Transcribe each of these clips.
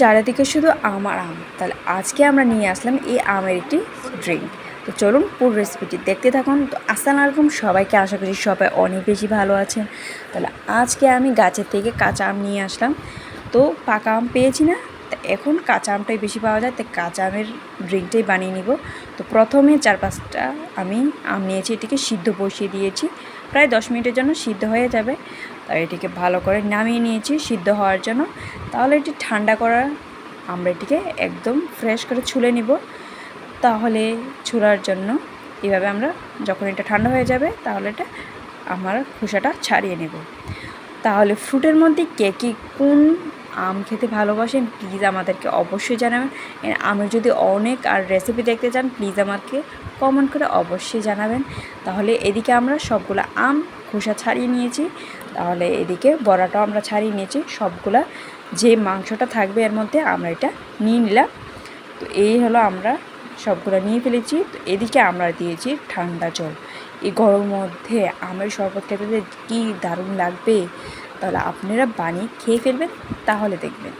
চারিদিকে শুধু আম আর আম। তাহলে আজকে আমরা নিয়ে আসলাম এই আমের একটি ড্রিঙ্ক তো চলুন পুরো রেসিপিটি দেখতে থাকুন। তো আসসালামু আলাইকুম, সবাইকে আশা করি সবাই অনেক বেশি ভালো আছেন। তাহলে আজকে আমি গাছের থেকে কাঁচা আম নিয়ে আসলাম। তো পাকা আম পেয়েছি না, তা এখন কাঁচা আমটাই বেশি পাওয়া যায়। তাই কাঁচা আমের ড্রিঙ্কটাই বানিয়ে নিব। তো প্রথমে চার পাঁচটা আমি আম নিয়েছি, এটিকে সিদ্ধ বসিয়ে দিয়েছি। প্রায় দশ মিনিটের জন্য সিদ্ধ হয়ে যাবে। তাই এটিকে ভালো করে নামিয়ে নিয়েছি সিদ্ধ হওয়ার জন্য। তাহলে এটি ঠান্ডা করার আমরা এটিকে একদম ফ্রেশ করে ছুলে নিব। তাহলে ছুলার জন্য এভাবে আমরা যখন এটা ঠান্ডা হয়ে যাবে, তাহলে এটা আমার খোসাটা ছাড়িয়ে নেব। তাহলে ফ্রুটের মধ্যে কে কী, কোন আম খেতে ভালোবাসেন প্লিজ আমাদেরকে অবশ্যই জানাবেন। আমের যদি অনেক আর রেসিপি দেখতে চান প্লিজ আমাকে কমেন্ট করে অবশ্যই জানাবেন। তাহলে এদিকে আমরা সবগুলো আম, খোসা ছাড়িয়ে নিয়েছি। তাহলে এদিকে বড়াটাও আমরা ছাড়িয়ে নিয়েছি। সবগুলা যে মাংসটা থাকবে এর মধ্যে আমরা এটা নিয়ে নিলাম। তো এই হলো আমরা সবগুলো নিয়ে ফেলেছি। তো এদিকে আমরা দিয়েছি ঠান্ডা জল। এই গরমের মধ্যে আমের শরবত খেতে কী দারুণ লাগবে। তাহলে আপনারা বানিয়ে খেয়ে ফেলবেন, তাহলে দেখবেন।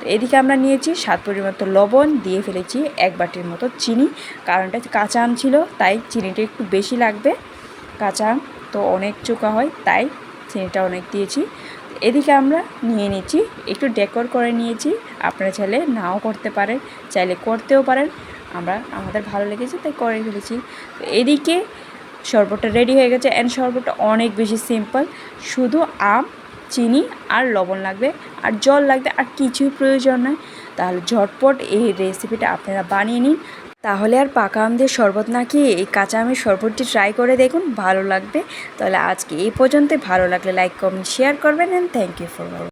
তো এদিকে আমরা নিয়েছি সাত পরিমাণ মতো লবণ, দিয়ে ফেলেছি এক বাটির মতো চিনি। কারণটা কাঁচা আম ছিল, তাই চিনিটা একটু বেশি লাগবে। কাঁচা আম তো অনেক চোকা হয়, তাই চিনিটা অনেক দিয়েছি। এদিকে আমরা নিয়ে নিয়েছি একটু ডেকোর করে নিয়েছি। আপনারা চাইলে নাও করতে পারেন, চাইলে করতেও পারেন। আমরা, আমাদের ভালো লেগেছে, তাই করে ফেলেছি। তো এদিকে শরবতটা রেডি হয়ে গেছে অ্যান্ড শরবতটা অনেক বেশি সিম্পল শুধু আম চিনি আর লবণ লাগবে। আর জল লাগবে আর কিছুই প্রয়োজন নয়। তাহলে ঝটপট এই রেসিপিটা আপনারা বানিয়ে নিন। তাহলে আর পাকা আমদের শরবত না কি এই কাঁচা আমের শরবতটি ট্রাই করে দেখুন, ভালো লাগবে। তাহলে আজকে এই পর্যন্ত ভালো লাগলে লাইক কমেন্ট শেয়ার করবেন অ্যান্ড থ্যাংক ইউ ফর